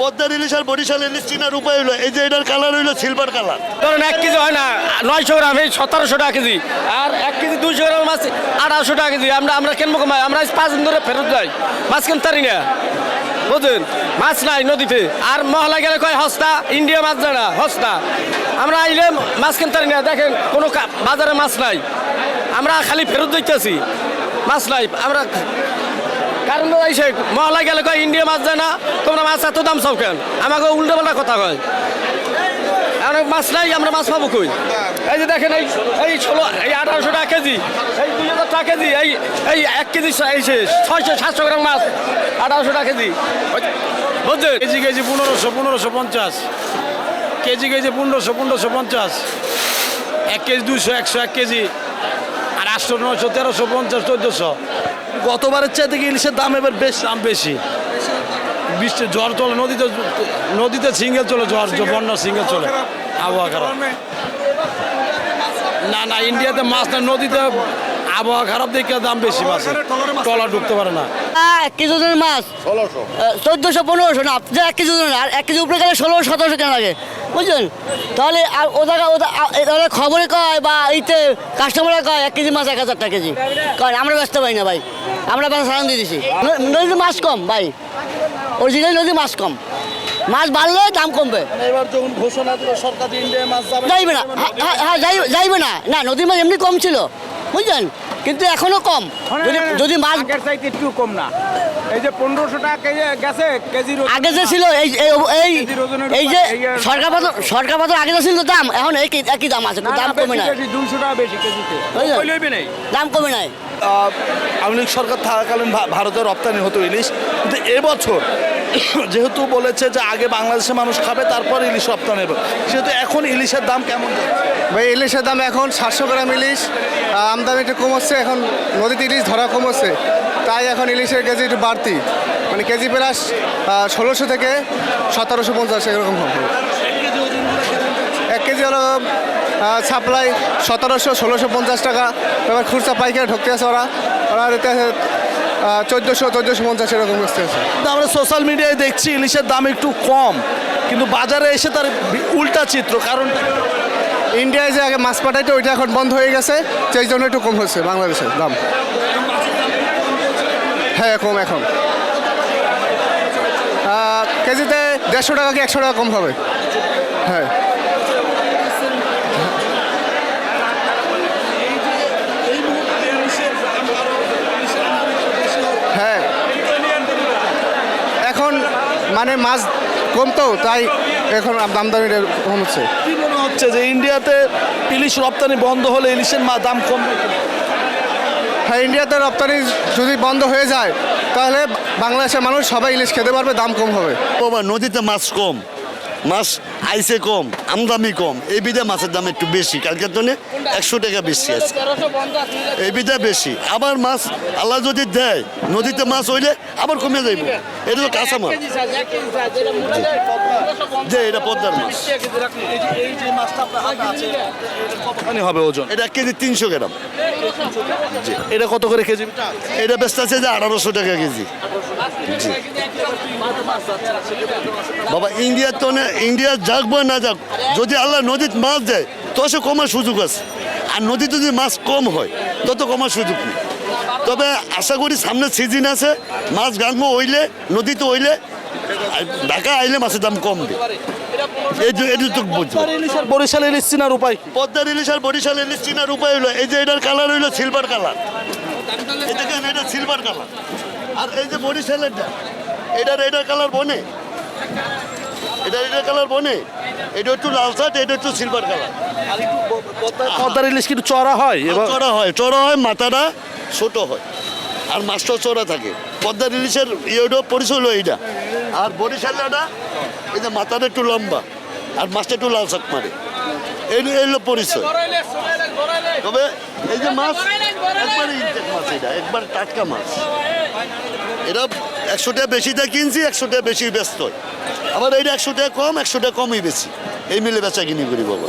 পদ্মার ইলিশ আর বরিশাল ইলিশ চিনার উপায় হলো এই যে এটার কালার হইল সিলভার কালার ধরেন এক কেজি হয় না, নয়শো গ্রাম, এই সতেরোশো টাকা কেজি। আর এক কেজি দুইশো গ্রাম মাছ আঠারোশো টাকা কেজি। আমরা আমরা কিনবো কমাই আমরা পাঁচ দিন ধরে ফেরত যাই। মাছ কিনতে পারি না। বুঝলেন? মাছ নাই নদীতে। আর মহলা গেলে কয়, হস্তা। ইন্ডিয়া মাছ যায় না, হস্তা। আমরা আইলে মাছ কিনতে পারি না। দেখেন, কোনো বাজারে মাছ নাই। আমরা খালি ফেরত দিতেছি মাছ নাই। আমরা কারণ এসে মহলা গেলে কয় ইন্ডিয়া মাছ যায় না, তোমরা মাছ এত দাম সব কেন? আমাকে উল্টো পাল্টা কথা কয়। আমরা মাছ নাই, আমরা মাছ পাবো কই? এই যে দেখেন, এই এই ষোলো এই আঠারোশো টাকা কেজি, এই দুই হাজার টাকা কেজি, এই এই এক কেজি এই ছয়শো সাতশো গ্রাম মাছ, আঠারোশো টাকা কেজি। বুঝছেন? কেজি কেজি পনেরোশো পনেরোশো পঞ্চাশ। কেজি কেজি পনেরোশো পনেরোশো পঞ্চাশ। এক কেজি দুশো একশো এক কেজি। আটশো নয়শো তেরোশো পঞ্চাশ চোদ্দোশো। গতবারের চাইতে কি ইলিশের দাম এবার বেশ? দাম বেশি। বৃষ্টি জ্বর চলে নদীতে নদীতে সিঙ্গেল চলে জ্বর বন্যা সিঙ্গেল। চলে। আবহাওয়া খারাপ। না না ইন্ডিয়াতে মাছ না নদীতে আবহাওয়া খারাপ দেখে দাম বেশি মাছের টলা ঢুকতে পারে না। হ্যাঁ, এক কেজি ওজনের মাছ। চোদ্দোশো পনেরোশো না যে এক কেজি ওজনের আর এক কেজি উপরে গেলে ষোলো সতেরোশো কেনা লাগে। বুঝলেন? তাহলে আর ওদের তাহলে খবরে কয় বা এইতে কাস্টমারে কয় এক কেজি মাছ এক হাজার টাকা কেজি। কারণ আমরা ব্যস্ত পাই না ভাই। আমরা ব্যবসা সারান দিয়ে দিছি। নদীতে মাছ কম ভাই। অরিজিনাল নদী মাছ কম। মাছ বাড়লে দাম কমবে। এবার যখন ঘোষণা দিল সরকার ইন্ডিয়া মাছ যাবে যাইবে না। হ্যাঁ, হ্যাঁ, যাই- যাইবে না। না নদীর মাছ এমনি কম ছিল। বুঝলেন? কিন্তু এখনও কম। যদি যদি মাছ আগের চাইতে একটু কম না। এই যে পনেরোশো টাকা কেজি গেছে কেজির আগে যে ছিল এই এই এই এই যে এই যে- সরকার পাথর সরকার পাথর আগে যে ছিল দাম এখন একই একই দাম আছে দাম কমে নাই। দুইশো টাকা বেশি কেজিতে। বুঝলেন? লইবে নাই? দাম কমে নাই। আওয়ামী লীগ সরকার থাকাকালীন ভা- ভারতে রপ্তানি হতো ইলিশ। কিন্তু এবছর যেহেতু বলেছে যে আগে বাংলাদেশের মানুষ খাবে, তারপর ইলিশ রপ্তানি হবে। সেহেতু এখন ইলিশের দাম কেমন? ভাই, ইলিশের দাম এখন সাতশো গ্রাম ইলিশ আমদানি একটু কম হচ্ছে, এখন নদীতে ইলিশ ধরা কম হচ্ছে, তাই এখন ইলিশের কেজি একটু বাড়তি। মানে কেজি প্রায় ষোলোশো থেকে সতেরোশো পঞ্চাশ, এরকম হবে। এক কেজি হলো সাপ্লাই সতেরোশো, ষোলোশো পঞ্চাশ টাকা। এবার খুচরা পাইকারি ঢুকতে আছে ওরা ওরা চোদ্দোশো চোদ্দোশো পঞ্চাশ এরকম আসতে আছে কিন্তু আমরা সোশ্যাল মিডিয়ায় দেখছি ইলিশের দাম একটু কম কিন্তু বাজারে এসে তার উল্টা চিত্র কারণ ইন্ডিয়ায় যে আগে মাছ পাঠাইতো ওইটা এখন বন্ধ হয়ে গেছে সেই জন্য একটু কম হচ্ছে বাংলাদেশের দাম। হ্যাঁ কম এখন। কেজিতে দেড়শো টাকা কি একশো টাকা কম হবে? হ্যাঁ এখন মানে মাছ কমতো তাই এখন দামদামি দামিটা কম হচ্ছে কি মনে হচ্ছে যে ইন্ডিয়াতে ইলিশ রপ্তানি বন্ধ হলে ইলিশের মা দাম কম হ্যাঁ ইন্ডিয়াতে রপ্তানি যদি বন্ধ হয়ে যায় তাহলে বাংলাদেশের মানুষ সবাই ইলিশ খেতে পারবে দাম কম হবে। নদীতে মাছ কম। মাছ আইসে কম আমদামি কম। এই বিধে মাছের দাম একটু বেশি কালকের জন্য একশো টাকা বেশি আছে এই বিধে বেশি। আবার মাছ আল্লাহ যদি দেয় নদীতে মাছ হইলে আবার কমে যাইব। এটা তো কাঁচা মাছ। যে এটা পদ্মার মাছ। কতখানি হবে ওজন? এটা এক কেজি তিনশো গ্রাম। এটা কত করে কেজি? এটা ব্যস্ত আছে যে আঠারোশো টাকা কেজি। বাবা ইন্ডিয়ার তো না ইন্ডিয়া যাক বা না যাক যদি আল্লাহ নদীতে মাছ দেয় তো সে কমার সুযোগ আছে। আর নদীতে যদি মাছ কম হয় তত কমার সুযোগ নেই। তবে আশা করি সামনে সিজন আছে মাছ গাঙ্গ হইলে নদীতে হইলে ঢাকা আইলে মাছের দাম কমবে বরিশাল ইলিশ চিনার উপায় পদ্মার ইলিশ আর বরিশাল ইলিশ চিনার উপায় হলো এই যে এটার কালার হইল সিলভার কালার এটা সিলভার কালার আর এই যে বরিশালেরটা এটার এটার কালার বনে। এটা এটার কালার বনে। এটা একটু লাল শার্ট এটা একটু সিলভার কালার আর একটু পদ্মার ইলিশ কিন্তু চড়া হয় চড়া হয় চড়া হয় মাথাটা ছোট হয়। আর মাছটা চড়া থাকে। পদ্মার ইলিশের ইয়েটা পরিচয় হলো এইটা। আর বরিশালটা এই যে মাথাটা একটু লম্বা আর মাছটা একটু লাল শাক মারে। এই এই হলো পরিচয়। তবে এই যে মাছ একবারে ইনটেক মাছ এটা একবার টাটকা মাছ। এটা একশো টাকা বেশি টাকা কিনছি, একশো টাকা বেশি ব্যস্ত। আবার এইটা একশো টাকা কম, একশো টাকা কমই বেশি। এই মিলে বেচা কিনি করি বাবা।